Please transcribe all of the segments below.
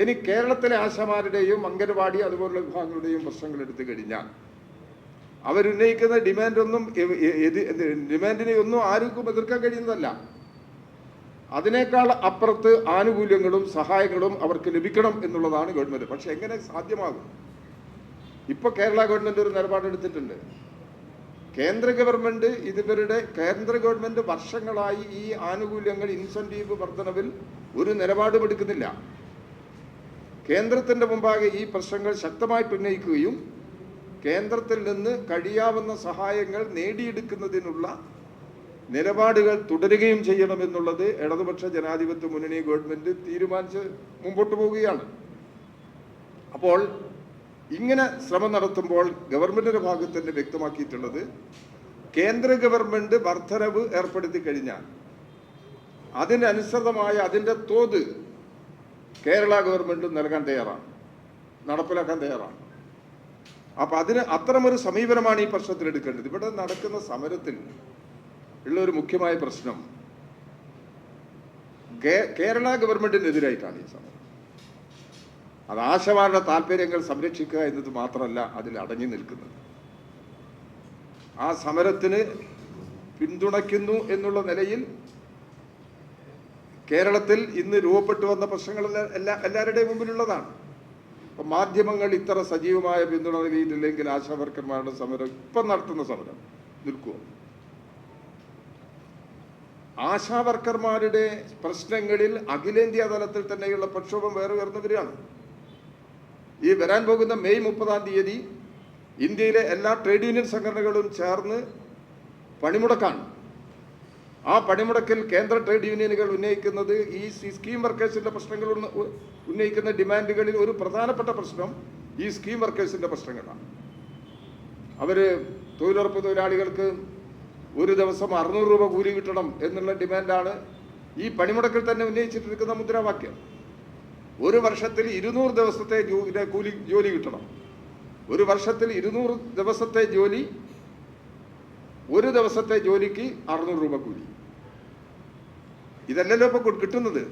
ഇനി കേരളത്തിലെ ആശമാരുടെയും അംഗൻവാടി അതുപോലുള്ള വിഭാഗങ്ങളുടെയും പ്രശ്നങ്ങൾ എടുത്തു കഴിഞ്ഞാൽ അവരുന്നയിക്കുന്ന ഡിമാൻഡൊന്നും ഡിമാൻഡിനെ ഒന്നും ആർക്കും എതിർക്കാൻ കഴിയുന്നതല്ല. അതിനേക്കാൾ അപ്പുറത്ത് ആനുകൂല്യങ്ങളും സഹായങ്ങളും അവർക്ക് ലഭിക്കണം എന്നുള്ളതാണ് ഗവൺമെന്റ്. പക്ഷെ എങ്ങനെ സാധ്യമാകും? ഇപ്പൊ കേരള ഗവൺമെന്റ് ഒരു നിലപാടെടുത്തിട്ടുണ്ട് കേന്ദ്ര ഗവൺമെന്റ് ഇതുവരുടെ കേന്ദ്ര ഗവൺമെന്റ് വർഷങ്ങളായി ഈ ആനുകൂല്യങ്ങൾ ഇൻസെന്റീവ് വർധനവിൽ ഒരു നിലപാടും എടുക്കുന്നില്ല. കേന്ദ്രത്തിന്റെ മുമ്പാകെ ഈ പ്രശ്നങ്ങൾ ശക്തമായിട്ട് ഉന്നയിക്കുകയും കേന്ദ്രത്തിൽ നിന്ന് കഴിയാവുന്ന സഹായങ്ങൾ നേടിയെടുക്കുന്നതിനുള്ള നിലപാടുകൾ തുടരുകയും ചെയ്യണമെന്നുള്ളത് ഇടതുപക്ഷ ജനാധിപത്യ മുന്നണി ഗവൺമെന്റ് തീരുമാനിച്ച് മുമ്പോട്ട് പോവുകയാണ്. അപ്പോൾ ഇങ്ങനെ ശ്രമം നടത്തുമ്പോൾ ഗവൺമെന്റിന്റെ ഭാഗത്ത് തന്നെ വ്യക്തമാക്കിയിട്ടുള്ളത് കേന്ദ്ര ഗവൺമെന്റ് വർധനവ് ഏർപ്പെടുത്തി കഴിഞ്ഞാൽ അതിനനുസൃതമായ അതിന്റെ തോത് കേരള ഗവൺമെന്റ് നൽകാൻ തയ്യാറാണ്. നടപ്പിലാക്കാൻ തയ്യാറാണ്. അപ്പൊ അതിന് അത്തരമൊരു സമീപനമാണ് ഈ പ്രശ്നത്തിൽ എടുക്കേണ്ടത്. ഇവിടെ നടക്കുന്ന സമരത്തിൽ ഉള്ള ഒരു മുഖ്യമായ പ്രശ്നം കേരള ഗവൺമെന്റിനെതിരായിട്ടാണ് ഈ സമരം. അത് ആശമാരുടെ താല്പര്യങ്ങൾ സംരക്ഷിക്കുക എന്നത് മാത്രമല്ല അതിൽ അടങ്ങി നിൽക്കുന്നത്. ആ സമരത്തിന് പിന്തുണയ്ക്കുന്നു എന്നുള്ള നിലയിൽ കേരളത്തിൽ ഇന്ന് രൂപപ്പെട്ടു വന്ന പ്രശ്നങ്ങൾ എല്ലാ എല്ലാവരുടെയും മുമ്പിലുള്ളതാണ്. അപ്പം മാധ്യമങ്ങൾ ഇത്ര സജീവമായ പിന്തുണ നൽകിയിട്ടില്ലെങ്കിൽ ആശാവർക്കന്മാരുടെ സമരം ഇപ്പം നടത്തുന്ന സമരം. നിൽക്കുമോ ആശാവർക്കർമാരുടെ പ്രശ്നങ്ങളിൽ അഖിലേന്ത്യാ തലത്തിൽ തന്നെയുള്ള പ്രക്ഷോഭം വേറെ ഉയർന്നവരെയാണ്. ഈ വരാൻ പോകുന്ന മെയ് മുപ്പതാം തീയതി ഇന്ത്യയിലെ എല്ലാ ട്രേഡ് യൂണിയൻ സംഘടനകളും ചേർന്ന് പണിമുടക്കാണ്. ആ പണിമുടക്കിൽ കേന്ദ്ര ട്രേഡ് യൂണിയനുകൾ ഉന്നയിക്കുന്നത് ഈ സ്കീം വർക്കേഴ്സിന്റെ പ്രശ്നങ്ങൾ ഉന്നയിക്കുന്ന ഡിമാൻഡുകളിൽ ഒരു പ്രധാനപ്പെട്ട പ്രശ്നം ഈ സ്കീം വർക്കേഴ്സിന്റെ പ്രശ്നങ്ങളാണ്. അവർ തൊഴിലുറപ്പ് തൊഴിലാളികൾക്ക് ഒരു ദിവസം അറുന്നൂറ് രൂപ കൂലി കിട്ടണം എന്നുള്ള ഡിമാൻഡാണ് ഈ പണിമുടക്കിൽ തന്നെ ഉന്നയിച്ചിട്ടിരിക്കുന്ന മുദ്രാവാക്യം. ഒരു വർഷത്തിൽ ഇരുന്നൂറ് ദിവസത്തെ കൂലി ജോലി കിട്ടണം. ഒരു വർഷത്തിൽ ഇരുന്നൂറ് ദിവസത്തെ ജോലി ഒരു ദിവസത്തെ ജോലിക്ക് അറുന്നൂറ് രൂപ കൂലി. ഇതല്ലല്ലോ ഇപ്പൊ കിട്ടുന്നത്.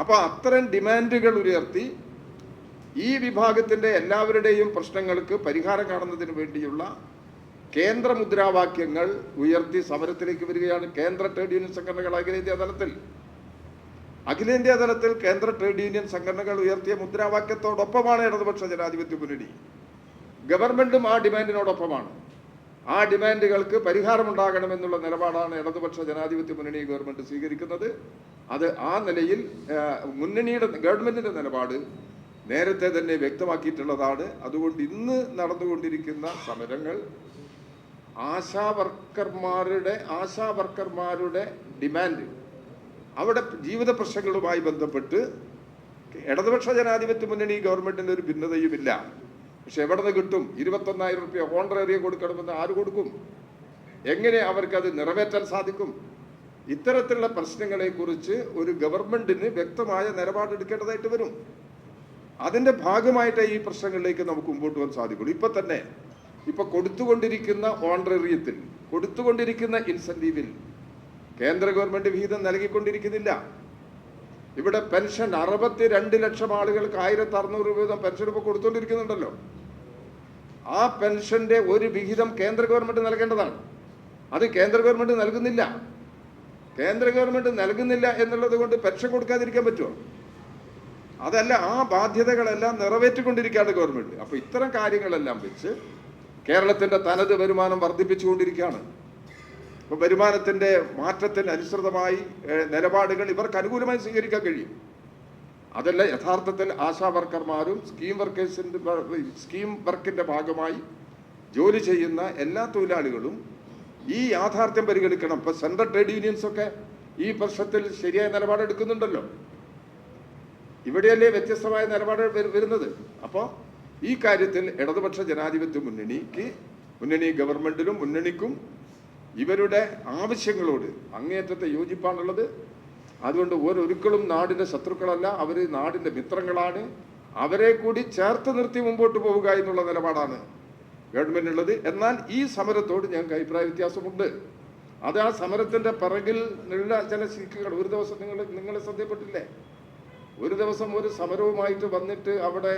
അപ്പൊ അത്തരം ഡിമാൻഡുകൾ ഉയർത്തി ഈ വിഭാഗത്തിന്റെ എല്ലാവരുടെയും പ്രശ്നങ്ങൾക്ക് പരിഹാരം കാണുന്നതിന് വേണ്ടിയുള്ള കേന്ദ്ര മുദ്രാവാക്യങ്ങൾ ഉയർത്തി സമരത്തിലേക്ക് വരികയാണ് കേന്ദ്ര ട്രേഡ് യൂണിയൻ സംഘടനകൾ അഖിലേന്ത്യാ തലത്തിൽ. അഖിലേന്ത്യാ തലത്തിൽ കേന്ദ്ര ട്രേഡ് യൂണിയൻ സംഘടനകൾ ഉയർത്തിയ മുദ്രാവാക്യത്തോടൊപ്പമാണ് ഇടതുപക്ഷ ജനാധിപത്യ മുന്നണി. ഗവൺമെന്റും ആ ഡിമാൻഡിനോടൊപ്പമാണ്. ആ ഡിമാൻഡുകൾക്ക് പരിഹാരമുണ്ടാകണമെന്നുള്ള നിലപാടാണ് ഇടതുപക്ഷ ജനാധിപത്യ മുന്നണി ഗവൺമെന്റ് സ്വീകരിക്കുന്നത്. അത് ആ നിലയിൽ മുന്നണിയുടെ ഗവൺമെന്റിന്റെ നിലപാട് നേരത്തെ തന്നെ വ്യക്തമാക്കിയിട്ടുള്ളതാണ്. അതുകൊണ്ട് ഇന്ന് നടന്നുകൊണ്ടിരിക്കുന്ന സമരങ്ങൾ ആശാ വർക്കർമാരുടെ ആശാ വർക്കർമാരുടെ ഡിമാൻഡ് അവിടെ ജീവിത പ്രശ്നങ്ങളുമായി ബന്ധപ്പെട്ട് ഇടതുപക്ഷ ജനാധിപത്യ മുന്നണി ഗവൺമെന്റിന് ഒരു ഭിന്നതയുമില്ല. പക്ഷെ എവിടെ നിന്ന് കിട്ടും? ഇരുപത്തൊന്നായിരം റുപ്യ ഹോണ്ടറേറിയ കൊടുക്കണമെന്ന് ആര് കൊടുക്കും? എങ്ങനെ അവർക്കത് നിറവേറ്റാൻ സാധിക്കും? ഇത്തരത്തിലുള്ള പ്രശ്നങ്ങളെ കുറിച്ച് ഒരു ഗവൺമെന്റിന് വ്യക്തമായ നിലപാടെടുക്കേണ്ടതായിട്ട് വരും. അതിന്റെ ഭാഗമായിട്ട് ഈ പ്രശ്നങ്ങളിലേക്ക് നമുക്ക് മുമ്പോട്ട് പോകാൻ സാധിക്കുള്ളൂ. ഇപ്പൊ തന്നെ ഇപ്പൊ കൊടുത്തുകൊണ്ടിരിക്കുന്ന ഓണറേറിയത്തിൽ കൊടുത്തുകൊണ്ടിരിക്കുന്ന ഇൻസെന്റീവിൽ കേന്ദ്ര ഗവൺമെന്റ് വിഹിതം നൽകിക്കൊണ്ടിരിക്കുന്നില്ല. ഇവിടെ പെൻഷൻ അറുപത്തി രണ്ട് ലക്ഷം ആളുകൾക്ക് ആയിരത്തി അറുന്നൂറ് രൂപ വീതം പെൻഷൻ ഇപ്പോൾ കൊടുത്തുകൊണ്ടിരിക്കുന്നുണ്ടല്ലോ. ആ പെൻഷന്റെ ഒരു വിഹിതം കേന്ദ്ര ഗവൺമെന്റ് നൽകേണ്ടതാണ്. അത് കേന്ദ്ര ഗവൺമെന്റ് നൽകുന്നില്ല. കേന്ദ്ര ഗവൺമെന്റ് നൽകുന്നില്ല എന്നുള്ളത് കൊണ്ട് പെൻഷൻ കൊടുക്കാതിരിക്കാൻ പറ്റുമോ? അതല്ല ആ ബാധ്യതകളെല്ലാം നിറവേറ്റിക്കൊണ്ടിരിക്കുകയാണ് ഗവൺമെന്റ്. അപ്പോൾ ഇത്തരം കാര്യങ്ങളെല്ലാം വെച്ച് കേരളത്തിന്റെ തനത് വരുമാനം വർദ്ധിപ്പിച്ചുകൊണ്ടിരിക്കുകയാണ്. അപ്പോൾ വരുമാനത്തിന്റെ മാറ്റത്തിന് അനുസൃതമായി നിലപാടുകൾ ഇവർക്ക് അനുകൂലമായി സ്വീകരിക്കാൻ കഴിയും. അതല്ല യഥാർത്ഥത്തിൽ ആശാ വർക്കർമാരും സ്കീം വർക്കേഴ്സിന്റെ സ്കീം വർക്കിന്റെ ഭാഗമായി ജോലി ചെയ്യുന്ന എല്ലാ തൊഴിലാളികളും ഈ യാഥാർത്ഥ്യം പരിഗണിക്കണം. ഇപ്പൊ സെൻട്രൽ ട്രേഡ് യൂണിയൻസ് ഒക്കെ ഈ പ്രശ്നത്തിൽ ശരിയായ നിലപാടെടുക്കുന്നുണ്ടല്ലോ ഇവിടെയല്ലേ വ്യത്യസ്തമായ നിലപാട് വരുന്നത്. അപ്പോൾ ഈ കാര്യത്തിൽ ഇടതുപക്ഷ ജനാധിപത്യ മുന്നണിക്ക് മുന്നണി ഗവൺമെന്റിലും മുന്നണിക്കും ഇവരുടെ ആവശ്യങ്ങളോട് അങ്ങേയറ്റത്തെ യോജിപ്പാണുള്ളത്. അതുകൊണ്ട് ഓരോരുക്കളും നാടിന്റെ ശത്രുക്കളല്ല അവർ നാടിന്റെ മിത്രങ്ങളാണ്. അവരെ കൂടി ചേർത്ത് നിർത്തി മുമ്പോട്ട് പോവുക എന്നുള്ള നിലപാടാണ് ഉള്ളത് എന്നാൽ ഈ സമരത്തോട് ഞങ്ങൾക്ക് അഭിപ്രായ വ്യത്യാസമുണ്ട്. അത് ആ സമരത്തിന്റെ പിറകിൽ ഉള്ള ചില ശിക്കുകൾ ഒരു ദിവസം നിങ്ങൾ നിങ്ങളെ ശ്രദ്ധപ്പെട്ടില്ലേ ഒരു ദിവസം ഒരു സമരവുമായിട്ട് വന്നിട്ട് അവിടെ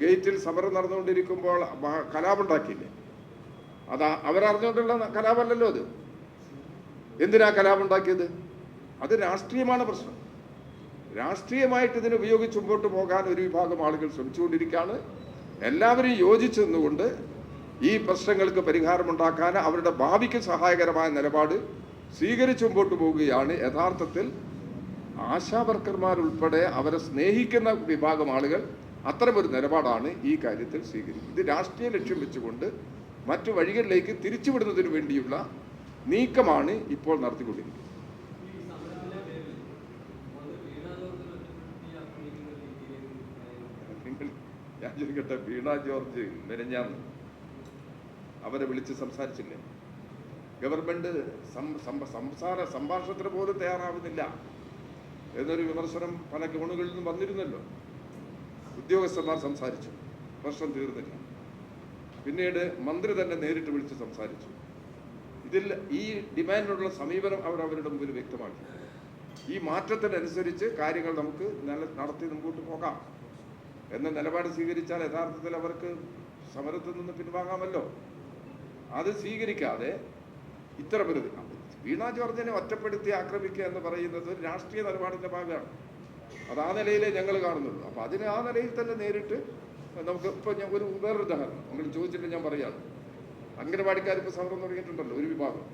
ഗേറ്റിൽ സമരം നടന്നുകൊണ്ടിരിക്കുമ്പോൾ കലാപുണ്ടാക്കിയില്ലേ അതാ അവരറിഞ്ഞുകൊണ്ടുള്ള കലാപമല്ലല്ലോ അത്. എന്തിനാ കലാപുണ്ടാക്കിയത് അത് രാഷ്ട്രീയമാണ് പ്രശ്നം. രാഷ്ട്രീയമായിട്ട് ഇതിനെ ഉപയോഗിച്ച് മുമ്പോട്ട് പോകാൻ ഒരു വിഭാഗം ആളുകൾ ശ്രമിച്ചുകൊണ്ടിരിക്കുകയാണ്. എല്ലാവരും യോജിച്ചു നിന്നുകൊണ്ട് ഈ പ്രശ്നങ്ങൾക്ക് പരിഹാരമുണ്ടാക്കാൻ അവരുടെ ഭാവിക്ക് സഹായകരമായ നിലപാട് സ്വീകരിച്ചു മുമ്പോട്ട് പോവുകയാണ്. യഥാർത്ഥത്തിൽ ആശാവർക്കർമാരുൾപ്പെടെ അവരെ സ്നേഹിക്കുന്ന വിഭാഗം ആളുകൾ അത്തരമൊരു നിലപാടാണ് ഈ കാര്യത്തിൽ സ്വീകരിക്കുന്നത്. ഇത് രാഷ്ട്രീയ ലക്ഷ്യം വെച്ചുകൊണ്ട് മറ്റു വഴികളിലേക്ക് തിരിച്ചുവിടുന്നതിന് വേണ്ടിയുള്ള നീക്കമാണ് ഇപ്പോൾ നടത്തിക്കൊണ്ടിരിക്കുന്നത് ഈ സമരത്തിന്റെ പേരിൽ അത് വീണ ജോർജിനെ ഒറ്റപ്പെടുത്തി ആക്രമിക്കുന്ന രീതിയിലേക്ക് നിങ്ങൾ ഞാൻ ചോദിക്കട്ടെ വീണ ജോർജ് മെരഞ്ഞാന്ന് അവരെ വിളിച്ച് സംസാരിച്ചില്ലേ? ഗവൺമെന്റ് സംസാര സംഭാഷണത്തിന് പോലും തയ്യാറാവുന്നില്ല. എന്നൊരു വിമർശനം പല കോണുകളിൽ നിന്നും വന്നിരുന്നല്ലോ. ഉദ്യോഗസ്ഥന്മാർ സംസാരിച്ചു. പ്രശ്നം തീർന്നില്ല. പിന്നീട് മന്ത്രി തന്നെ നേരിട്ട് വിളിച്ച് സംസാരിച്ചു. ഇതിൽ ഈ ഡിമാൻഡിനുള്ള സമീപനം അവർ അവരുടെ മുമ്പിൽ വ്യക്തമാക്കി. ഈ മാറ്റത്തിനനുസരിച്ച് കാര്യങ്ങൾ നമുക്ക് നല്ല നടത്തി മുമ്പോട്ട് പോകാം. എന്ന നിലപാട് സ്വീകരിച്ചാൽ യഥാർത്ഥത്തിൽ അവർക്ക് സമരത്തിൽ നിന്ന് പിൻവാങ്ങാമല്ലോ. അത് സ്വീകരിക്കാതെ ഇത്തരമൊരു വീണ ജോർജിനെ ഒറ്റപ്പെടുത്തി ആക്രമിക്കുക എന്ന് പറയുന്നത് ഒരു രാഷ്ട്രീയ നിലപാടിന്റെ ഭാഗമാണ്. അത് ആ നിലയിലേ ഞങ്ങൾ കാണുന്നുള്ളൂ. അപ്പൊ അതിന് ആ നിലയിൽ തന്നെ നേരിട്ട് നമുക്ക് ഇപ്പൊ ഞാൻ ഒരു വേറൊരു ഉദാഹരണം നിങ്ങൾ ചോദിച്ചിട്ട് ഞാൻ പറയാണ് അംഗനവാടിക്കാർ ഇപ്പൊ സമരം തുടങ്ങിയിട്ടുണ്ടല്ലോ ഒരു വിഭാഗം.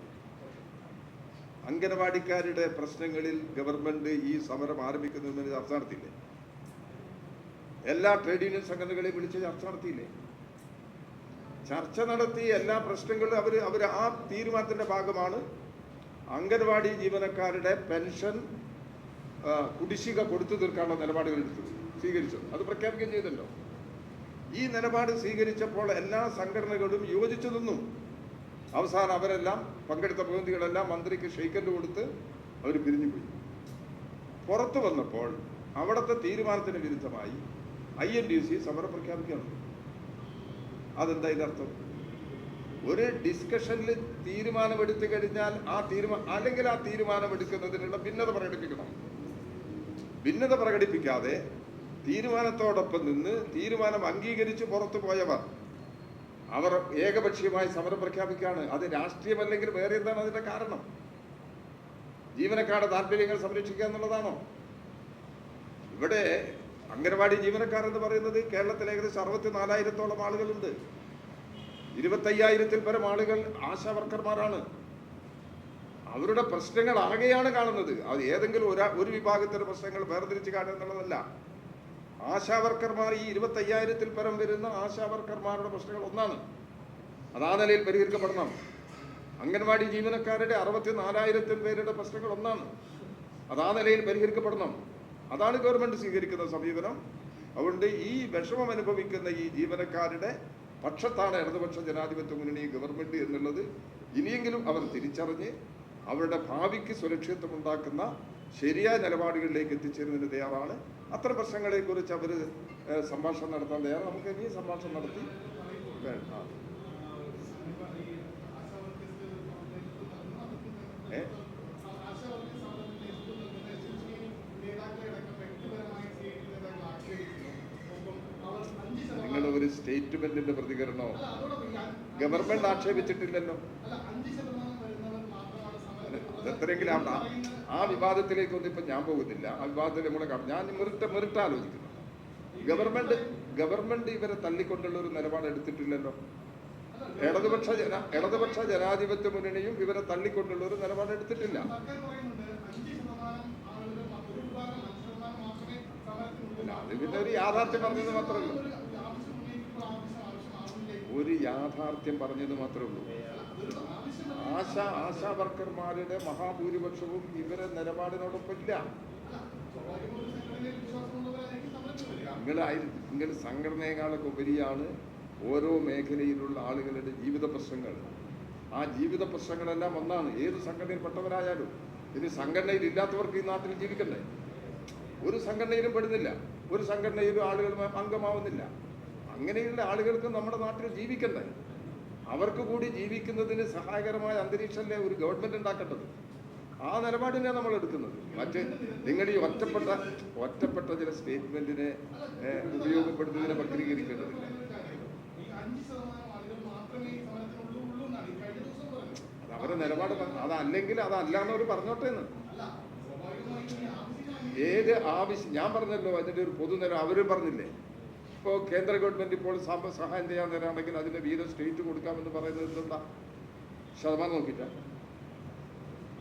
അംഗനവാടിക്കാരുടെ പ്രശ്നങ്ങളിൽ ഗവൺമെന്റ് ഈ സമരം ആരംഭിക്കുന്നതിന് നടത്തിയില്ലേ എല്ലാ ട്രേഡ് യൂണിയൻ സംഘടനകളെയും വിളിച്ച് ചർച്ച നടത്തിയില്ലേ? ചർച്ച നടത്തി എല്ലാ പ്രശ്നങ്ങളും അവർ അവർ ആ തീരുമാനത്തിന്റെ ഭാഗമാണ്. അംഗൻവാടി ജീവനക്കാരുടെ പെൻഷൻ കുടിശ്ശിക കൊടുത്തു തീർക്കാനുള്ള നിലപാടുകൾ എടുത്തത് സ്വീകരിച്ചത് അത് പ്രഖ്യാപിക്കുകയും ചെയ്തല്ലോ ഈ നിലപാട് സ്വീകരിച്ചപ്പോൾ എല്ലാ സംഘടനകളും യോജിച്ചു നിന്നു. അവസാനം അവരെല്ലാം പങ്കെടുത്ത പ്രതിനിധികളെല്ലാം മന്ത്രിക്ക് ഷെയ്ക്കൻഡ് കൊടുത്ത് അവർ പിരിഞ്ഞുപോയി. പുറത്തു വന്നപ്പോൾ അവിടുത്തെ തീരുമാനത്തിന് വിരുദ്ധമായി ഐ എൻ ഡി സി സമരം പ്രഖ്യാപിക്കുകയാണ് അതെന്താ ഇതിനർത്ഥം ഒരു ഡിസ്കഷനിൽ തീരുമാനമെടുത്തു കഴിഞ്ഞാൽ ആ തീരുമാനം അല്ലെങ്കിൽ ആ തീരുമാനമെടുക്കുന്നതിനുള്ള ഭിന്നത പ്രകടിപ്പിക്കണം. ഭിന്നത പ്രകടിപ്പിക്കാതെ തീരുമാനത്തോടൊപ്പം നിന്ന് തീരുമാനം അംഗീകരിച്ച് പുറത്തു പോയവർ അവർ ഏകപക്ഷീയമായി സമരം പ്രഖ്യാപിക്കുകയാണ് അത് രാഷ്ട്രീയമല്ലെങ്കിൽ വേറെ എന്താണ് അതിന്റെ കാരണം? ജീവനക്കാരുടെ താല്പര്യങ്ങൾ സംരക്ഷിക്കുക എന്നുള്ളതാണോ? ഇവിടെ അംഗനവാടി ജീവനക്കാർ എന്ന് പറയുന്നത് കേരളത്തിൽ ഏകദേശം അറുപത്തി നാലായിരത്തോളം ആളുകളുണ്ട്. ഇരുപത്തയ്യായിരത്തിൽ പരം ആളുകൾ ആശാ വർക്കർമാരാണ്. അവരുടെ പ്രശ്നങ്ങൾ ആകെയാണ് കാണുന്നത്. അത് ഏതെങ്കിലും ഒരാ ഒരു വിഭാഗത്തിന്റെ പ്രശ്നങ്ങൾ വേർതിരിച്ച് കാണുക എന്നുള്ളതല്ല. ആശാ വർക്കർമാർ ഈ ഇരുപത്തയ്യായിരത്തിൽ പരം വരുന്ന ആശാ വർക്കർമാരുടെ പ്രശ്നങ്ങൾ ഒന്നാണ്. അത് ആ നിലയിൽ പരിഹരിക്കപ്പെടണം. അംഗൻവാടി ജീവനക്കാരുടെ അറുപത്തി നാലായിരത്തിൽ പേരുടെ പ്രശ്നങ്ങൾ ഒന്നാണ്. അത് ആ നിലയിൽ പരിഹരിക്കപ്പെടണം. അതാണ് ഗവൺമെന്റ് സ്വീകരിക്കുന്ന സമീപനം. അതുകൊണ്ട് ഈ വിഷമം അനുഭവിക്കുന്ന ഈ ജീവനക്കാരുടെ പക്ഷത്താണ് ഇടതുപക്ഷ ജനാധിപത്യ മുന്നണി ഗവൺമെന്റ് എന്നുള്ളത്. ഇനിയെങ്കിലും അവർ തിരിച്ചറിഞ്ഞ് അവരുടെ ഭാവിക്ക് സുരക്ഷിതത്വം ഉണ്ടാക്കുന്ന ശരിയായ നിലപാടുകളിലേക്ക് എത്തിച്ചേരുന്നതിന് തയ്യാറാണ്. അത്തരം പ്രശ്നങ്ങളെക്കുറിച്ച് അവർ സംഭാഷണം നടത്താൻ തയ്യാറാണ്. നമുക്ക് ഇനി സംഭാഷണം നടത്തി വേണ്ട? സ്റ്റേറ്റ്മെന്റിന്റെ പ്രതികരണമോ ഗവൺമെന്റ് ആക്ഷേപിച്ചിട്ടില്ലല്ലോ. അതെത്രയെങ്കിലും ആവട്ടെ. ആ വിവാദത്തിലേക്കൊന്നും ഇപ്പൊ ഞാൻ പോകുന്നില്ല. ആ വിവാദത്തിൽ നമ്മളെ ഞാൻ മെറിട്ട് മെറിട്ട് ആലോചിക്കുന്നു. ഗവൺമെന്റ് ഗവൺമെന്റ് ഇവരെ തള്ളിക്കൊണ്ടുള്ള ഒരു നിലപാട് എടുത്തിട്ടില്ലല്ലോ. ഇടതുപക്ഷ ജന ഇടതുപക്ഷ ജനാധിപത്യ മുന്നണിയും ഇവരെ തള്ളിക്കൊണ്ടുള്ള ഒരു നിലപാട് എടുത്തിട്ടില്ല. അത് പിന്നെ ഒരു യാഥാർത്ഥ്യം പറഞ്ഞത് മാത്രമല്ല. ഒരു യാഥാർത്ഥ്യം പറഞ്ഞത് മാത്രമേ ഉള്ളൂ. ആശ ആശാ വർക്കർമാരുടെ മഹാഭൂരിപക്ഷവും ഇവരെ നിലപാടിനോടൊപ്പമില്ല നിങ്ങളായി നിങ്ങൾ സംഘടനയെക്കാളൊക്കെ ഉപരിയാണ് ഓരോ മേഖലയിലുള്ള ആളുകളുടെ ജീവിത പ്രശ്നങ്ങൾ. ആ ജീവിത പ്രശ്നങ്ങളെല്ലാം ഒന്നാണ്. ഏത് സംഘടനയിൽപ്പെട്ടവരായാലും ഇനി സംഘടനയിൽ ഇല്ലാത്തവർക്ക് ഈ നാട്ടിൽ ജീവിക്കണ്ടേ? ഒരു സംഘടനയിലും പെടുന്നില്ല. ഒരു സംഘടനയിലും ആളുകൾ അംഗമാവുന്നില്ല. അങ്ങനെയുള്ള ആളുകൾക്ക് നമ്മുടെ നാട്ടിൽ ജീവിക്കണ്ടേ? അവർക്ക് കൂടി ജീവിക്കുന്നതിന് സഹായകരമായ അന്തരീക്ഷമല്ലേ ഒരു ഗവൺമെന്റ് ഉണ്ടാക്കേണ്ടത്? ആ നിലപാടിനെ നമ്മൾ എടുക്കുന്നത്. മറ്റ് നിങ്ങൾ ഈ ഒറ്റപ്പെട്ട ഒറ്റപ്പെട്ട ചില സ്റ്റേറ്റ്മെന്റിനെ ഉപയോഗപ്പെടുത്തുന്നതിനെ വക്രീകരിക്കേണ്ടതില്ല. അത് അവരുടെ നിലപാട് അതല്ലെങ്കിൽ അതല്ല എന്നവർ പറഞ്ഞോട്ടെ എന്ന്. ഏത് ആവശ്യം ഞാൻ പറഞ്ഞല്ലോ അതിന്റെ ഒരു പൊതുനില അവരും പറഞ്ഞില്ലേ? ഇപ്പോൾ കേന്ദ്ര ഗവൺമെന്റ് ഇപ്പോൾ സഹായം ചെയ്യാൻ തരാണെങ്കിൽ അതിന്റെ വീതം സ്റ്റേറ്റ് കൊടുക്കാമെന്ന് പറയുന്നത് എന്താ ശതമാനം നോക്കിയിട്ട.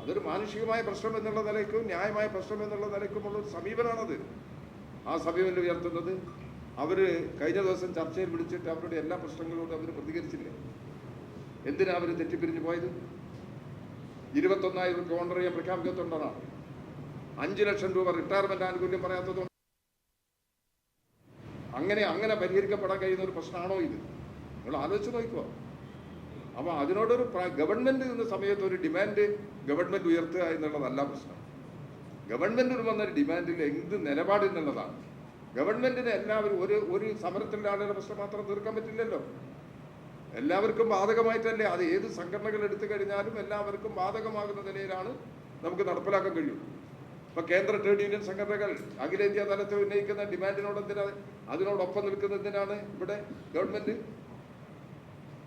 അതൊരു മാനുഷികമായ പ്രശ്നം എന്നുള്ള നിലയ്ക്കും ന്യായമായ പ്രശ്നം എന്നുള്ള നിലയ്ക്കുമുള്ള ഒരു സമീപനമാണത്. ആ സമീപനം ഉയർത്തുന്നത് അവർ കഴിഞ്ഞ ദിവസം ചർച്ചയിൽ വിളിച്ചിട്ട് അവരുടെ എല്ലാ പ്രശ്നങ്ങളോടും അവർ പ്രതികരിച്ചില്ലേ? എന്തിനാ അവർ തെറ്റിപ്പിരിഞ്ഞു പോയത്? ഇരുപത്തൊന്നായിരം ചെയ്യാൻ പ്രഖ്യാപിക്കത്തുണ്ടെന്നാണ് അഞ്ച് ലക്ഷം രൂപ റിട്ടയർമെന്റ് ആനുകൂല്യം പറയാത്തത് അങ്ങനെ അങ്ങനെ പരിഹരിക്കപ്പെടാൻ കഴിയുന്ന ഒരു പ്രശ്നമാണോ ഇത്? നിങ്ങൾ ആലോചിച്ച് നോക്കുമോ അപ്പോൾ അതിനോടൊരു ഗവൺമെന്റ് നിന്ന സമയത്ത് ഒരു ഡിമാൻഡ് ഗവൺമെന്റ് ഉയർത്തുക എന്നുള്ളതല്ല പ്രശ്നം. ഗവൺമെന്റിന് വന്ന ഡിമാൻഡിൽ എന്ത് നിലപാട് എന്നുള്ളതാണ്. ഗവൺമെന്റിന് എല്ലാവരും ഒരു ഒരു സമരത്തിലാളുടെ പ്രശ്നം മാത്രം തീർക്കാൻ പറ്റില്ലല്ലോ. എല്ലാവർക്കും ബാധകമായിട്ടല്ലേ അത് ഏത് സംഘടനകൾ എടുത്തു കഴിഞ്ഞാലും എല്ലാവർക്കും ബാധകമാകുന്ന നിലയിലാണ് നമുക്ക് നടപ്പിലാക്കാൻ കഴിയുള്ളൂ. ഇപ്പൊ കേന്ദ്ര ട്രേഡ് യൂണിയൻ സംഘടനകൾ അഖിലേന്ത്യാ തലത്തിൽ ഉന്നയിക്കുന്ന ഡിമാൻഡിനോട് എന്തിനാണ് അതിനോടൊപ്പം നിൽക്കുന്നതിനാണ് ഇവിടെ ഗവൺമെന്റ്?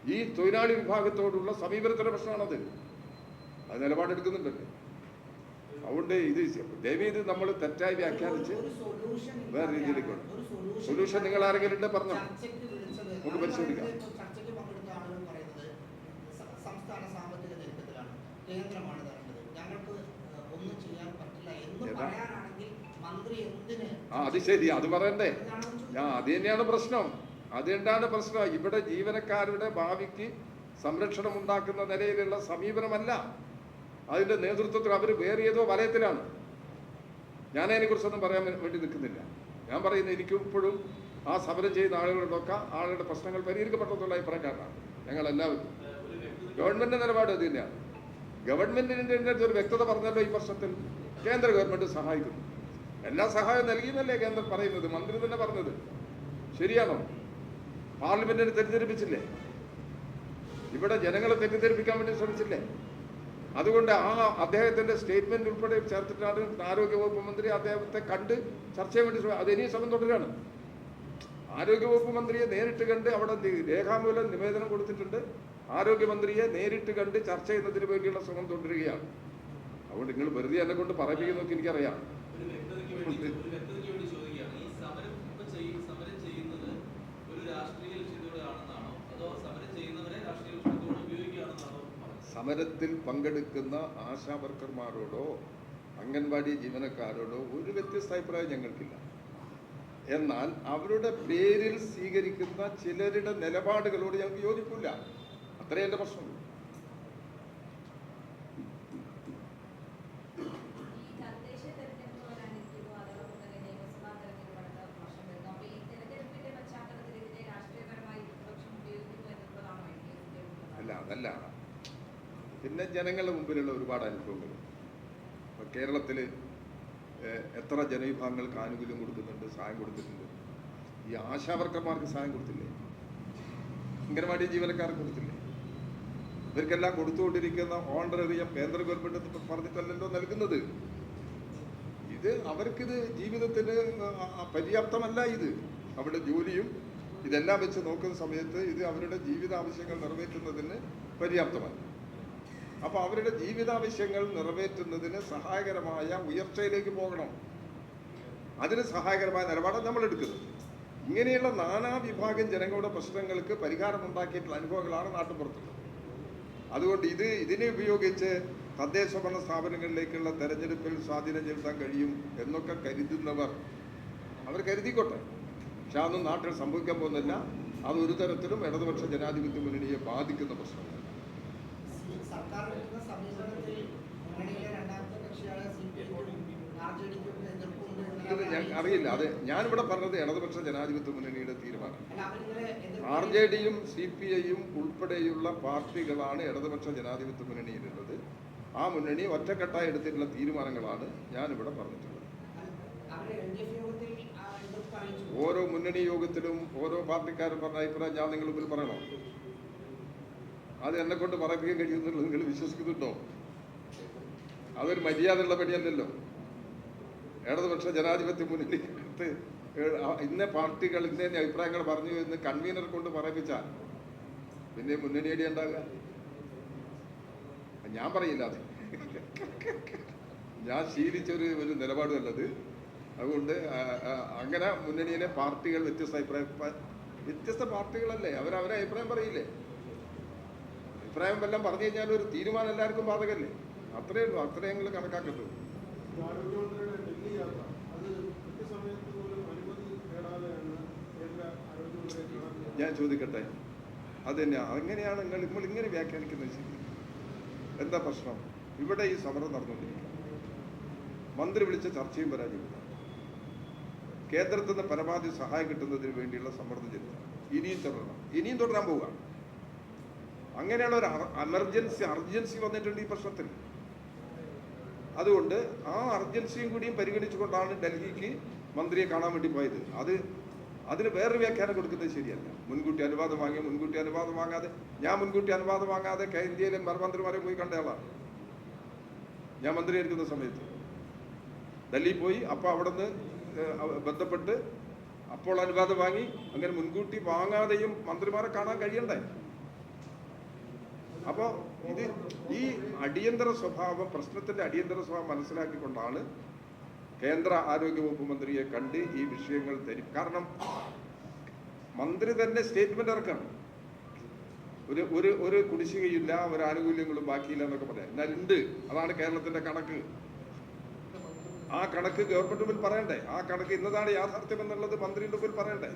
ഈ തൊഴിലാളി വിഭാഗത്തോടുള്ള സമീപനത്തിന്റെ പ്രശ്നമാണത്. അത് നിലപാടെടുക്കുന്നുണ്ടല്ലോ. അതുകൊണ്ട് ഇത് ദയവ് ഇത് നമ്മൾ തെറ്റായി വ്യാഖ്യാനിച്ച് വേറെ രീതിയിലേക്ക് solution Solution നിങ്ങൾ ആരെങ്കിലും ഉണ്ട് പറഞ്ഞോ. നമുക്ക് പരിശോധിക്കാം. സംസ്ഥാന സാമ്പത്തിക കേന്ദ്രമാണ് തരേണ്ടത് ഞങ്ങൾക്ക് ഏഹ്, ഒന്നും ചെയ്യാൻ പറ്റില്ല എന്ന് ഏതാ? പറയാനാണെങ്കിൽ മന്ത്രി എന്തിന് ആ അത് ശരി അത് പറയണ്ടേ. ആ അത് തന്നെയാണ് പ്രശ്നം. അതുകൊണ്ടാണ് പ്രശ്നം. ഇവിടെ ജീവനക്കാരുടെ ഭാവിക്ക് സംരക്ഷണം ഉണ്ടാക്കുന്ന നിലയിലുള്ള സമീപനമല്ല. അതിന്റെ നേതൃത്വത്തിൽ അവർ വേറെ ഏതോ വലയത്തിലാണ്. ഞാൻ അതിനെക്കുറിച്ചൊന്നും പറയാൻ വേണ്ടി നിൽക്കുന്നില്ല. ഞാൻ പറയുന്നത് എനിക്കും ഇപ്പോഴും ആ സമരം ചെയ്യുന്ന ആളുകളോടൊക്കെ ആളുകളുടെ പ്രശ്നങ്ങൾ പരിഹരിക്കപ്പെട്ടതുള്ള അഭിപ്രായക്കാരനാണ്. ഞങ്ങൾ എല്ലാവരും ഗവൺമെന്റിന്റെ നിലപാട് അത് തന്നെയാണ്. ഗവൺമെന്റിന്റെ ഒരു വ്യക്തത പറഞ്ഞല്ലോ ഈ പ്രശ്നത്തിൽ കേന്ദ്ര ഗവൺമെന്റ് സഹായിക്കുന്നു. എല്ലാ സഹായവും നൽകിയെന്നല്ലേ കേന്ദ്രം പറയുന്നത്? മന്ത്രി തന്നെ പറഞ്ഞത്. ശരിയാണോ? പാർലമെന്റിനെ തെറ്റിദ്ധരിപ്പിച്ചില്ലേ? ഇവിടെ ജനങ്ങളെ തെറ്റിദ്ധരിപ്പിക്കാൻ വേണ്ടി ശ്രമിച്ചില്ലേ? അതുകൊണ്ട് ആ അദ്ദേഹത്തിന്റെ സ്റ്റേറ്റ്മെന്റ് ഉൾപ്പെടെ ചേർത്തിട്ടാണ് ആരോഗ്യവകുപ്പ് മന്ത്രി അദ്ദേഹത്തെ കണ്ട് ചർച്ച ചെയ്യാൻ വേണ്ടി ശ്രമി- അത് ഇനിയും സമയം തുടരുകയാണ്. ആരോഗ്യവകുപ്പ് മന്ത്രിയെ നേരിട്ട് കണ്ട് അവിടെ രേഖാമൂലം നിവേദനം കൊടുത്തിട്ടുണ്ട്. ആരോഗ്യമന്ത്രിയെ നേരിട്ട് കണ്ട് ചർച്ച ചെയ്യുന്നതിന് വേണ്ടിയുള്ള ശ്രമം തുടരുകയാണ്. അതുകൊണ്ട് നിങ്ങൾ വെറുതെ എന്നെ കൊണ്ട് പറയിപ്പിക്കുന്നൊക്കെ എനിക്കറിയാം. സമരത്തിൽ പങ്കെടുക്കുന്ന ആശാ വർക്കർമാരോടോ അംഗൻവാടി ജീവനക്കാരോടോ ഒരു വ്യത്യസ്ത അഭിപ്രായം ഞങ്ങൾക്കില്ല. എന്നാൽ അവരുടെ പേരിൽ സ്വീകരിക്കുന്ന ചിലരുടെ നിലപാടുകളോട് ഞങ്ങൾക്ക് യോജിപ്പില്ല. അത്രേ എന്റെ പ്രശ്നമുള്ളൂ ഈ തദ്ദേശ തെരഞ്ഞെടുപ്പ് വരാനിരിക്കുന്നു അതോടൊപ്പം തന്നെ നിയമസഭാ തെരഞ്ഞെടുപ്പ് അടുത്ത വർഷം വരുന്നു അപ്പോൾ ഈ തെരഞ്ഞെടുപ്പിന്റെ പശ്ചാത്തലത്തിൽ ഇതിനെ രാഷ്ട്രീയപരമായി പ്രതിപക്ഷം ഉപയോഗിക്കുന്നു എന്നുള്ളതാണോ എനിക്ക് ഉദ്യോഗം അല്ല അതല്ല പിന്നെ ജനങ്ങളുടെ മുമ്പിലുള്ള ഒരുപാട് അനുഭവങ്ങൾ. ഇപ്പൊ കേരളത്തിൽ എത്ര ജനവിഭാഗങ്ങൾക്ക് ആനുകൂല്യം കൊടുക്കുന്നുണ്ട് സഹായം കൊടുത്തിട്ടുണ്ട്. ഈ ആശാവർക്കർമാർക്ക് സഹായം കൊടുത്തില്ലേ? അംഗനവാടി ജീവനക്കാർക്ക് കൊടുത്തില്ലേ? ഇവർക്കെല്ലാം കൊടുത്തുകൊണ്ടിരിക്കുന്ന ഓണററിയം കേന്ദ്ര ഗവൺമെന്റ് പറഞ്ഞിട്ടല്ലല്ലോ നൽകുന്നത്. ഇത് അവർക്കിത് ജീവിതത്തിന് പര്യാപ്തമല്ല ഇത്. അവരുടെ ജോലിയും ഇതെല്ലാം വെച്ച് നോക്കുന്ന സമയത്ത് ഇത് അവരുടെ ജീവിത ആവശ്യങ്ങൾ നിറവേറ്റുന്നതിന് പര്യാപ്തമല്ല. അപ്പോൾ അവരുടെ ജീവിതാവശ്യങ്ങൾ നിറവേറ്റുന്നതിന് സഹായകരമായ ഉയർച്ചയിലേക്ക് പോകണം. അതിന് സഹായകരമായ നിലപാടാണ് നമ്മൾ എടുക്കുന്നത് ഇങ്ങനെയുള്ള നാനാ വിഭാഗം ജനങ്ങളുടെ പ്രശ്നങ്ങൾക്ക് പരിഹാരം പരിഹാരമുണ്ടാക്കിയിട്ടുള്ള അനുഭവങ്ങളാണ് നാട്ടുപുറത്തുള്ളത്. അതുകൊണ്ട് ഇത് ഇതിനെ ഉപയോഗിച്ച് തദ്ദേശ ഭരണ സ്ഥാപനങ്ങളിലേക്കുള്ള തെരഞ്ഞെടുപ്പിൽ സ്വാധീനം ചെലുത്താൻ കഴിയും എന്നൊക്കെ കരുതുന്നവർ അവർ കരുതിക്കോട്ടെ. പക്ഷെ അതൊന്നും നാട്ടിൽ സംഭവിക്കാൻ പോകുന്നില്ല. അത് ഒരു തരത്തിലും ഇടതുപക്ഷ ജനാധിപത്യ മുന്നണിയെ ബാധിക്കുന്ന പ്രശ്നമല്ല. സി- സർക്കാർ എടുക്കുന്ന സമീപനത്തിൽ മുന്നണിയിലെ രണ്ടാമത്തെ കക്ഷിയായ സി പി അറിയില്ല. അത് ഞാനിവിടെ പറഞ്ഞത് ഇടതുപക്ഷ ജനാധിപത്യ മുന്നണിയുടെ തീരുമാനം. ആർ ജെ ഡിയും സി പി ഐയും ഉൾപ്പെടെയുള്ള പാർട്ടികളാണ് ഇടതുപക്ഷ ജനാധിപത്യ മുന്നണിയിലുള്ളത്. ആ മുന്നണി ഒറ്റക്കെട്ടായി എടുത്തിട്ടുള്ള തീരുമാനങ്ങളാണ് ഞാനിവിടെ പറഞ്ഞിട്ടുള്ളത്. ഓരോ മുന്നണി യോഗത്തിലും ഓരോ പാർട്ടിക്കാരും പറഞ്ഞ അഭിപ്രായം ഞാൻ നിങ്ങൾ മുമ്പിൽ പറയണോ? അത് എന്നെ കൊണ്ട് പറയിപ്പിക്കാൻ കഴിയുന്നുള്ളൂ നിങ്ങൾ വിശ്വസിക്കുന്നുണ്ടോ? അതൊരു മര്യാദയുള്ള പണിയല്ലല്ലോ. ഇടതുപക്ഷ ജനാധിപത്യ മുന്നണി ഇന്ന പാർട്ടികൾ ഇന്ന അഭിപ്രായങ്ങൾ പറഞ്ഞു എന്ന് കൺവീനർ കൊണ്ട് പറയിപ്പിച്ചാൽ പിന്നെ മുന്നണി അടി ഉണ്ടാകുക ഞാൻ പറയില്ല അത്. ഞാൻ ശീലിച്ചൊരു ഒരു നിലപാടുമല്ലത്. അതുകൊണ്ട് അങ്ങനെ മുന്നണിയിലെ പാർട്ടികൾ വ്യത്യസ്ത അഭിപ്രായ വ്യത്യസ്ത പാർട്ടികളല്ലേ? അവരവരെ അവരെ അഭിപ്രായം പറയില്ലേ? അഭിപ്രായം വല്ലതും പറഞ്ഞു കഴിഞ്ഞാൽ ഒരു തീരുമാനം എല്ലാവർക്കും ബാധകല്ലേ? അത്രയേ ഉള്ളൂ അത്രേ ഞങ്ങൾ കണക്കാക്കത്തുള്ളൂ. ഞാൻ ചോദിക്കട്ടെ അത് തന്നെ അങ്ങനെയാണ് നിങ്ങൾ നമ്മൾ ഇങ്ങനെ വ്യാഖ്യാനിക്കുന്നത് ശരി? എന്താ പ്രശ്നം? ഇവിടെ ഈ സമരം നടന്നുകൊണ്ടിരിക്കുക. മന്ത്രി വിളിച്ച ചർച്ചയും പരാജയപ്പെട്ടു. കേന്ദ്രത്തിൽ നിന്ന് പരമാവധി സഹായം കിട്ടുന്നതിന് വേണ്ടിയുള്ള സമ്മർദ്ദം ചെലുത്തുക ഇനിയും തുടരണം. ഇനിയും തുടരാൻ പോവുക. അങ്ങനെയുള്ള ഒരു എമർജൻസി അർജൻസി വന്നിട്ടുണ്ട് ഈ പ്രശ്നത്തിൽ. അതുകൊണ്ട് ആ അർജൻസിയും കൂടിയും പരിഗണിച്ചുകൊണ്ടാണ് ഡൽഹിക്ക് മന്ത്രിയെ കാണാൻ വേണ്ടി പോയത്. അത് അതിന് വേറൊരു വ്യാഖ്യാനം കൊടുക്കുന്നത് ശരിയല്ല. മുൻകൂട്ടി അനുവാദം വാങ്ങി മുൻകൂട്ടി അനുവാദം വാങ്ങാതെ ഞാൻ മുൻകൂട്ടി അനുവാദം വാങ്ങാതെ ഇന്ത്യയിലെ മന്ത്രിമാരെ പോയി കണ്ടയാളാണ് ഞാൻ മന്ത്രിയായിരിക്കുന്ന സമയത്ത്. ഡൽഹി പോയി അപ്പോൾ നിന്ന് ബന്ധപ്പെട്ട് അപ്പോൾ അനുവാദം വാങ്ങി അങ്ങനെ മുൻകൂട്ടി വാങ്ങാതെയും മന്ത്രിമാരെ കാണാൻ കഴിയണ്ടേ അപ്പോൾ ഇത് ഈ അടിയന്തര സ്വഭാവം പ്രശ്നത്തിന്റെ അടിയന്തര സ്വഭാവം മനസ്സിലാക്കിക്കൊണ്ടാണ് കേന്ദ്ര ആരോഗ്യവകുപ്പ് മന്ത്രിയെ കണ്ട് ഈ വിഷയങ്ങൾ തരും കാരണം മന്ത്രി തന്നെ സ്റ്റേറ്റ്മെന്റ് ഇറക്കണം. ഒരു ഒരു ഒരു കുടിശ്ശികയില്ല ഒരു ആനുകൂല്യങ്ങളും ബാക്കിയില്ല എന്നൊക്കെ പറയാം. എന്നാൽ ഉണ്ട്. അതാണ് കേരളത്തിന്റെ കണക്ക്. ആ കണക്ക് ഗവൺമെന്റ് മുമ്പിൽ പറയണ്ടേ? ആ കണക്ക് ഇന്നതാണ് യാഥാർത്ഥ്യം എന്നുള്ളത് മന്ത്രിയുടെ മുമ്പിൽ പറയണ്ടേ?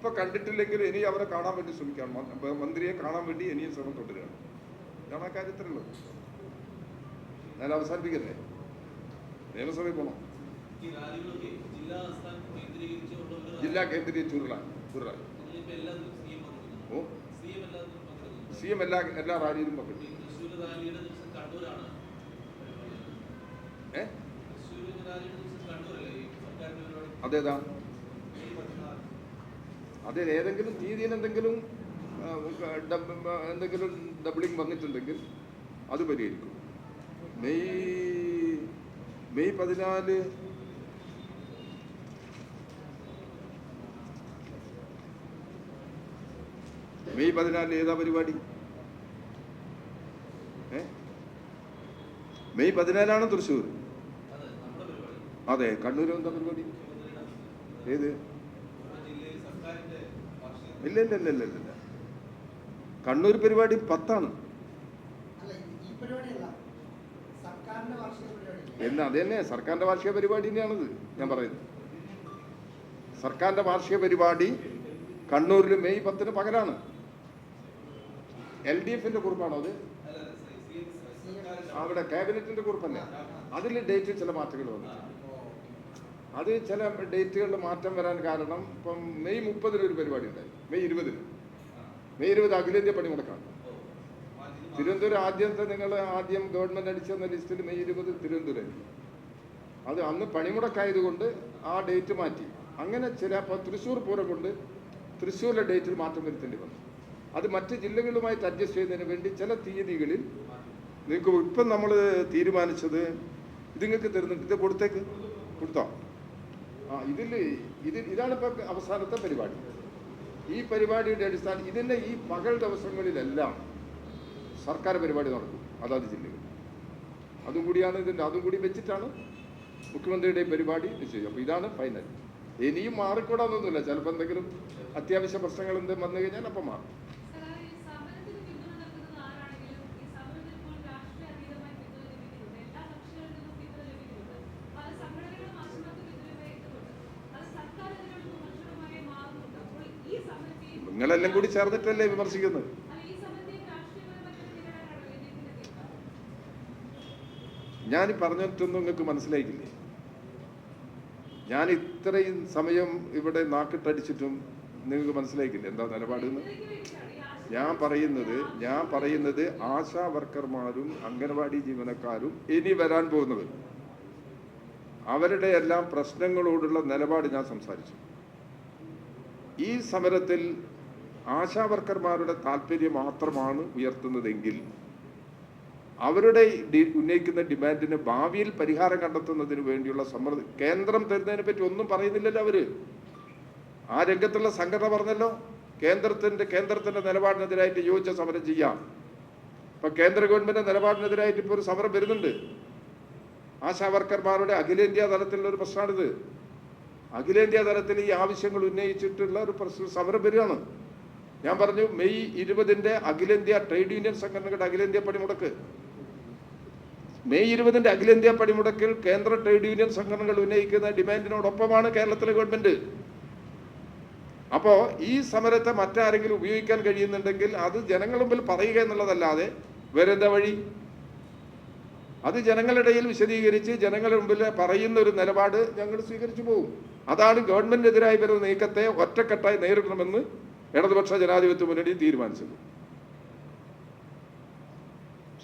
ഇപ്പൊ കണ്ടിട്ടില്ലെങ്കിൽ ഇനി അവരെ കാണാൻ വേണ്ടി ശ്രമിക്കണം. മന്ത്രിയെ കാണാൻ വേണ്ടി ഇനിയും ശ്രമം തുടരുകയാണ്. ഇതാണ് ആ കാര്യത്തിലുള്ളത്. ഞാൻ അവസാനിപ്പിക്കട്ടെ? നിയമസഭയിൽ പോകണം ജില്ലാ കേന്ദ്രീകരിച്ചുള്ള സി എം ഓ. സി എല്ലാ എല്ലാ റാലിയിലും പങ്കെടുത്തു ഏ? അതേതാ? അത് ഏതെങ്കിലും തീയതിയിൽ എന്തെങ്കിലും എന്തെങ്കിലും ഡബിളിങ് വന്നിട്ടുണ്ടെങ്കിൽ അത് പരിഹരിക്കും. മെയ് മെയ് പതിനാല് മെയ് പതിനാലിന് ഏതാ പരിപാടി? ഏ? മെയ് പതിനാലാണ് തൃശ്ശൂർ. അതെ കണ്ണൂർ എന്താ പരിപാടി? ഏത് നമ്മുടെ ജില്ലയിൽ സർക്കാരിന്റെ വാർഷിക ഇല്ല ഇല്ല ഇല്ല ഇല്ല ഇല്ല കണ്ണൂർ പരിപാടി പത്താണ് എന്ന് അത് തന്നെ സർക്കാരിന്റെ വാർഷിക പരിപാടി തന്നെയാണത് ഞാൻ പറയുന്നത്. സർക്കാരിന്റെ വാർഷിക പരിപാടി കണ്ണൂരിൽ മെയ് പത്തിന് പകലാണ്. എൽ ഡി എഫിന്റെ കുറിപ്പാണോ അത് അവിടെ ക്യാബിനറ്റിന്റെ കുറിപ്പല്ലേ? അതിൽ ഡേറ്റ് ചില മാറ്റങ്ങൾ വന്നു അത് ചില ഡേറ്റുകളിൽ മാറ്റം വരാൻ കാരണം ഇപ്പം മെയ് മുപ്പതിന് ഒരു പരിപാടി ഉണ്ടായി. മെയ് ഇരുപതിന്. മെയ് ഇരുപത് അഖിലേന്ത്യാ പണിമുടക്കാണ് തിരുവനന്തപുരം ആദ്യത്തെ നിങ്ങൾ ആദ്യം ഗവൺമെന്റ് അടിച്ചെന്ന ലിസ്റ്റിൽ മെയ് ഇരുപത് തിരുവനന്തപുരം അത് അന്ന് പണിമുടക്കായതുകൊണ്ട് ആ ഡേറ്റ് മാറ്റി. അങ്ങനെ ചില തൃശ്ശൂർ പൂരം കൊണ്ട് തൃശ്ശൂരിലെ ഡേറ്റിൽ മാറ്റം വരുത്തേണ്ടി വന്നു. അത് മറ്റ് ജില്ലകളുമായി അഡ്ജസ്റ്റ് ചെയ്യുന്നതിന് വേണ്ടി ചില തീയതികളിൽ നിങ്ങൾക്ക് ഇപ്പം നമ്മൾ തീരുമാനിച്ചത് ഇത് നിങ്ങൾക്ക് തരുന്നുണ്ട്. ഇത് കൊടുത്തേക്ക്. കൊടുത്തോ? ആ ഇതിൽ ഇത് ഇതാണ് ഇപ്പം അവസാനത്തെ പരിപാടി. ഈ പരിപാടിയുടെ അടിസ്ഥാനം ഇതിന്റെ ഈ പകൽ ദിവസങ്ങളിലെല്ലാം സർക്കാർ പരിപാടി നടക്കും അതാത് ജില്ലകൾ അതും കൂടിയാണ് ഇതിന്റെ അതും കൂടി വെച്ചിട്ടാണ് മുഖ്യമന്ത്രിയുടെ പരിപാടി നിശ്ചയിച്ചത് അപ്പോൾ ഇതാണ് ഫൈനൽ. ഇനിയും മാറിക്കൂടാന്നൊന്നുമില്ല. ചിലപ്പോൾ എന്തെങ്കിലും അത്യാവശ്യ പ്രശ്നങ്ങൾ എന്തെങ്കിലും വന്നു കഴിഞ്ഞാൽ അപ്പം മാറും സർ, ഈ സമരത്തിന് പിന്തുണ നൽകുന്നത് ആരാണെങ്കിലും ഈ സമരത്തിന് ഇപ്പോൾ രാഷ്ട്രീയ അതീതമായി പിന്തുണ ലഭിക്കുന്നുണ്ട്. എല്ലാ കക്ഷികളിൽ നിന്നും പിന്തുണ ലഭിക്കുന്നുണ്ട്. പല സംഘടനകളും ആശുപത്രി പിന്തുണയുമായി എത്തുന്നുണ്ട്. അത് സർക്കാരിനെതിരെയുള്ള വിമർശനമായി മാറുന്നുണ്ട്. അപ്പോൾ ഈ സമരത്തെയും നിങ്ങളെല്ലാം കൂടി ചേർന്നിട്ടല്ലേ വിമർശിക്കുന്നത്? ഞാൻ പറഞ്ഞിട്ടൊന്നും നിങ്ങൾക്ക് മനസ്സിലായിക്കില്ലേ? ഞാൻ ഇത്രയും സമയം ഇവിടെ നാക്കിട്ടടിച്ചിട്ടും നിങ്ങൾക്ക് മനസ്സിലായിക്കില്ല എന്താ നിലപാട് ഞാൻ പറയുന്നത് ഞാൻ പറയുന്നത് ആശാ വർക്കർമാരും അംഗനവാടി ജീവനക്കാരും ഇനി വരാൻ പോകുന്നത്. അവരുടെ എല്ലാം പ്രശ്നങ്ങളോടുള്ള നിലപാട് ഞാൻ സംസാരിച്ചു. ഈ സമരത്തിൽ ആശാ വർക്കർമാരുടെ താല്പര്യം മാത്രമാണ് ഉയർത്തുന്നതെങ്കിൽ അവരുടെ ഉന്നയിക്കുന്ന ഡിമാൻഡിന് ഭാവിയിൽ പരിഹാരം കണ്ടെത്തുന്നതിന് വേണ്ടിയുള്ള സമ്മർദ്ദം കേന്ദ്രം തരുന്നതിനെ പറ്റി ഒന്നും പറയുന്നില്ലല്ലോ അവർ. ആ രംഗത്തുള്ള സംഘടന പറഞ്ഞല്ലോ കേന്ദ്രത്തിന്റെ കേന്ദ്രത്തിന്റെ നിലപാടിനെതിരായിട്ട് യോജിച്ച സമരം ചെയ്യാം. ഇപ്പൊ കേന്ദ്ര ഗവൺമെന്റ് നിലപാടിനെതിരായിട്ട് ഇപ്പോൾ ഒരു സമരം വരുന്നുണ്ട്. ആശാവർക്കർമാരുടെ അഖിലേന്ത്യാ തലത്തിലുള്ള ഒരു പ്രശ്നമാണിത് അഖിലേന്ത്യാ തലത്തിൽ ഈ ആവശ്യങ്ങൾ ഉന്നയിച്ചിട്ടുള്ള ഒരു പ്രശ്ന സമരം വരികയാണ്. ഞാൻ പറഞ്ഞു മെയ് ഇരുപതിന്റെ അഖിലേന്ത്യാ ട്രേഡ് യൂണിയൻ സംഘടനകളുടെ അഖിലേന്ത്യാ പണിമുടക്ക്. മെയ് ഇരുപതിന്റെ അഖിലേന്ത്യാ പണിമുടക്കിൽ കേന്ദ്ര ട്രേഡ് യൂണിയൻ സംഘടനകൾ ഉന്നയിക്കുന്ന ഡിമാൻഡിനോടൊപ്പമാണ് കേരളത്തിലെ ഗവൺമെന്റ്. അപ്പോ ഈ സമരത്തെ മറ്റാരെങ്കിലും ഉപയോഗിക്കാൻ കഴിയുന്നുണ്ടെങ്കിൽ അത് ജനങ്ങളുടെ മുമ്പിൽ പറയുക എന്നുള്ളതല്ലാതെ വേറെന്താ വഴി? അത് ജനങ്ങളിടയിൽ വിശദീകരിച്ച് ജനങ്ങളുടെ മുമ്പിൽ പറയുന്ന ഒരു നിലപാട് ഞങ്ങൾ സ്വീകരിച്ചു പോകും. അതാണ് ഗവൺമെന്റിനെതിരായി വരുന്ന നീക്കത്തെ ഒറ്റക്കെട്ടായി നേരിടണമെന്ന് ഇടതുപക്ഷ ജനാധിപത്യ മുന്നണി തീരുമാനിച്ചത്.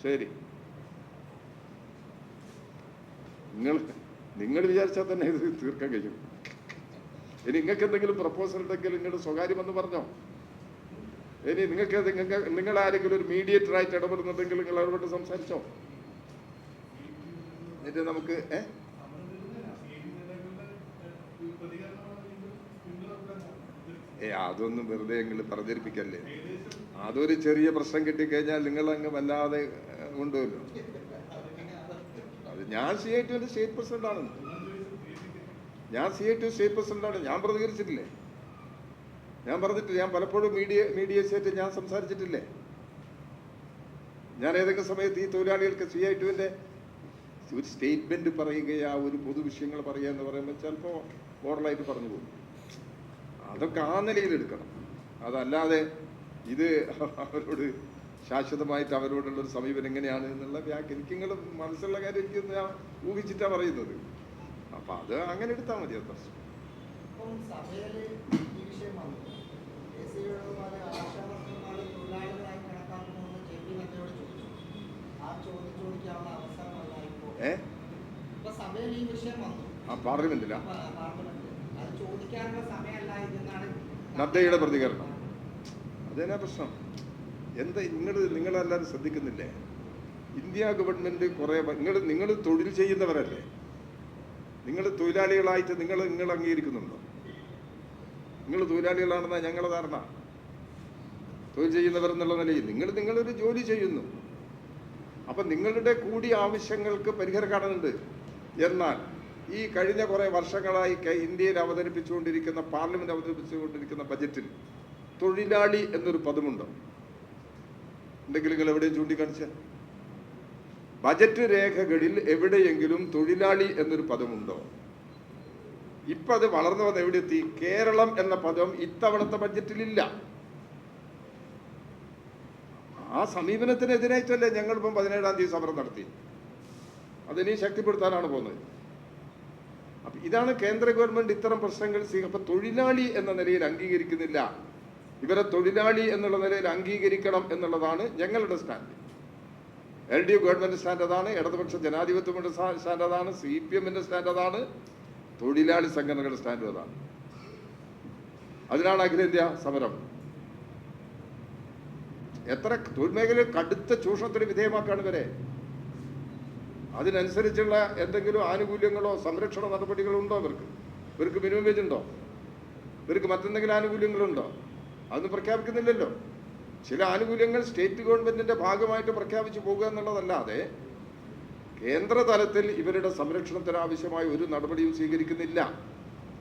ശരി. നിങ്ങൾ നിങ്ങൾ വിചാരിച്ചാൽ തന്നെ ഇത് തീർക്കാൻ കഴിയും. ഇനി നിങ്ങൾക്ക് എന്തെങ്കിലും പ്രപ്പോസൽ ഉണ്ടെങ്കിൽ നിങ്ങളുടെ സ്വകാര്യമെന്ന് പറഞ്ഞോ? ഇനി നിങ്ങൾക്ക് നിങ്ങൾ ആരെങ്കിലും ഒരു മീഡിയേറ്റർ ആയിട്ട് ഇടപെടുന്നുണ്ടെങ്കിൽ നിങ്ങൾ അവരോട് സംസാരിച്ചോ? എന്നിട്ട് നമുക്ക് ഏ? ഏ അതൊന്നും വെറുതെ നിങ്ങൾ പ്രചരിപ്പിക്കല്ലേ? അതൊരു ചെറിയ പ്രശ്നം കിട്ടിക്കഴിഞ്ഞാൽ നിങ്ങൾ അങ്ങ് വല്ലാതെ ഏഹ്, കൊണ്ടുവല്ലോ അത് ഞാൻ സി ഐ ടുവിന്റെ സ്റ്റേറ്റ് പ്രസിഡന്റ് ആണ് ഞാൻ C I two state president ആണ് ഞാൻ പ്രതികരിച്ചിട്ടില്ലേ? ഞാൻ പറഞ്ഞിട്ട് ഞാൻ പലപ്പോഴും മീഡിയ മീഡിയേഷനായിട്ട് ഞാൻ സംസാരിച്ചിട്ടില്ലേ? ഞാൻ ഏതൊക്കെ സമയത്ത് ഈ തൊഴിലാളികൾക്ക് സി ഐ ടുവിന്റെ ഒരു സ്റ്റേറ്റ്മെന്റ് പറയുകയാ ഒരു പൊതു വിഷയങ്ങൾ പറയുക എന്ന് പറയുമ്പോൾ ചിലപ്പോൾ ഓർഡറായിട്ട് പറഞ്ഞു പോകും. അതൊക്കെ ആ നിലയിൽ എടുക്കണം. അതല്ലാതെ ഇത് അവരോട് ശാശ്വതമായിട്ട് അവരോടുള്ള ഒരു സമീപനം എങ്ങനെയാണ് എന്നുള്ള വ്യാഖ്യ മനസ്സുള്ള മനസ്സിലുള്ള കാര്യം എനിക്ക് ഞാൻ ഊഹിച്ചിട്ടാണ് പറയുന്നത്. അപ്പൊ അത് അങ്ങനെ എടുത്താൽ മതി അത് പ്രശ്നം. ഇപ്പം സഭയിൽ ഈ വിഷയം വന്നു. കെ സി വേണുഗോപാൽ ആശാവർക്കർമാരെ തൊഴിലാളികളായി കണക്കാക്കണമെന്ന് ജെ പി നദ്ദയോട് ചോദിച്ചു. ആ ചോദ്യം ചോദിക്കാനുള്ള അവസരമല്ല ഇപ്പോൾ ഏ പാർലമെന്റിലാ? പ- നദ്ദയുടെ പ്രതികരണം. അതേനാ പ്രശ്നം? എന്താ നിങ്ങൾ നിങ്ങളെല്ലാവരും ശ്രദ്ധിക്കുന്നില്ലേ? ഇന്ത്യ ഗവൺമെന്റ് കുറെ നിങ്ങൾ നിങ്ങൾ തൊഴിൽ ചെയ്യുന്നവരല്ലേ? നിങ്ങൾ തൊഴിലാളികളായിട്ട് നിങ്ങൾ നിങ്ങൾ അംഗീകരിക്കുന്നുണ്ടോ? നിങ്ങൾ തൊഴിലാളികളാണെന്നാ ഞങ്ങളെ ധാരണ. തൊഴിൽ ചെയ്യുന്നവർ എന്നുള്ള നിലയിൽ നിങ്ങൾ നിങ്ങളൊരു ജോലി ചെയ്യുന്നു. അപ്പൊ നിങ്ങളുടെ കൂടി ആവശ്യങ്ങൾക്ക് പരിഹാരം കാണുന്നുണ്ട് എന്നാൽ ഈ കഴിഞ്ഞ കുറേ വർഷങ്ങളായി ഇന്ത്യയിൽ അവതരിപ്പിച്ചുകൊണ്ടിരിക്കുന്ന പാർലമെന്റ് അവതരിപ്പിച്ചുകൊണ്ടിരിക്കുന്ന ബജറ്റിൽ തൊഴിലാളി എന്നൊരു പദമുണ്ട്. എന്തെങ്കിലും നിങ്ങൾ എവിടെയും ചൂണ്ടിക്കാണിച്ച. ബജറ്റ് രേഖകളിൽ എവിടെയെങ്കിലും തൊഴിലാളി എന്നൊരു പദമുണ്ടോ? ഇപ്പൊ അത് വളർന്നു വന്ന് എവിടെ എത്തി കേരളം എന്ന പദം ഇത്തവണത്തെ ബജറ്റിലില്ല. ആ സമീപനത്തിനെതിരായിട്ടല്ലേ ഞങ്ങളിപ്പം പതിനേഴാം തീയതി സമരം നടത്തി. അതിനി ശക്തിപ്പെടുത്താനാണ് പോകുന്നത്. അപ്പൊ ഇതാണ് കേന്ദ്ര ഗവൺമെന്റ് ഇത്തരം പ്രശ്നങ്ങൾ അപ്പം തൊഴിലാളി എന്ന നിലയിൽ അംഗീകരിക്കുന്നില്ല. ഇവരെ തൊഴിലാളി എന്നുള്ള നിലയിൽ അംഗീകരിക്കണം എന്നുള്ളതാണ് ഞങ്ങളുടെ stand. L D F government stand അതാണ് ഇടതുപക്ഷ സ്റ്റാ- സ്റ്റാൻഡ് അതാണ് സി പി എമ്മിന്റെ സ്റ്റാൻഡ് അതാണ് തൊഴിലാളി സംഘടനകളുടെ സ്റ്റാൻഡ് അതാണ്. അതിനാണ് അഖിലേന്ത്യാ സമരം. എത്ര തൊഴിൽ മേഖലയിൽ കടുത്ത ചൂഷണത്തിന് വിധേയമാക്കാണ് ഇവരെ. അതിനനുസരിച്ചുള്ള എന്തെങ്കിലും ആനുകൂല്യങ്ങളോ സംരക്ഷണ നടപടികളോ ഉണ്ടോ ഇവർക്ക്? ഇവർക്ക് മിനിമം വേജ് ഉണ്ടോ? ഇവർക്ക് മറ്റെന്തെങ്കിലും ആനുകൂല്യങ്ങളുണ്ടോ? അതൊന്നും പ്രഖ്യാപിക്കുന്നില്ലല്ലോ. ചില ആനുകൂല്യങ്ങൾ സ്റ്റേറ്റ് ഗവൺമെന്റിന്റെ ഭാഗമായിട്ട് പ്രഖ്യാപിച്ചു പോകുക എന്നുള്ളതല്ലാതെ കേന്ദ്ര തലത്തിൽ ഇവരുടെ സംരക്ഷണത്തിന് ആവശ്യമായ ഒരു നടപടിയും സ്വീകരിക്കുന്നില്ല.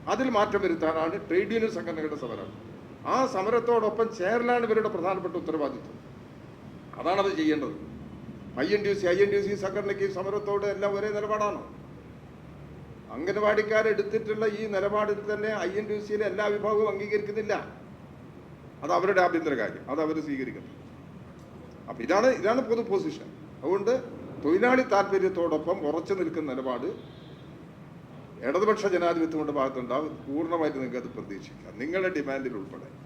അതിൽ മാറ്റം വരുത്താനാണ് ട്രേഡ് യൂണിയൻ സംഘടനകളുടെ സമരം. ആ സമരത്തോടൊപ്പം ചേരലാണ് ഇവരുടെ പ്രധാനപ്പെട്ട ഉത്തരവാദിത്വം. അതാണ് അത് ചെയ്യേണ്ടത്. I N D C I N D C സംഘടനയ്ക്ക് സമരത്തോട് എല്ലാം ഒരേ നിലപാടാണ്. അംഗനവാടിക്കാരെടുത്തിട്ടുള്ള ഈ നിലപാടിൽ തന്നെ ഐ എൻ ഡി സിയിലെ എല്ലാ വിഭാഗവും അംഗീകരിക്കുന്നില്ല. അത് അവരുടെ ആഭ്യന്തര കാര്യം. അത് അവർ സ്വീകരിക്കുന്നു. അപ്പം ഇതാണ് ഇതാണ് പൊതു പൊസിഷൻ. അതുകൊണ്ട് തൊഴിലാളി താല്പര്യത്തോടൊപ്പം ഉറച്ചു നിൽക്കുന്ന നിലപാട് ഇടതുപക്ഷ ജനാധിപത്യത്തിന്റെ ഭാഗത്തുണ്ടാവും. പൂർണമായിട്ട് നിങ്ങൾക്ക് അത് പ്രതീക്ഷിക്കാം. നിങ്ങളുടെ ഡിമാൻഡിൽ ഉൾപ്പെടെ.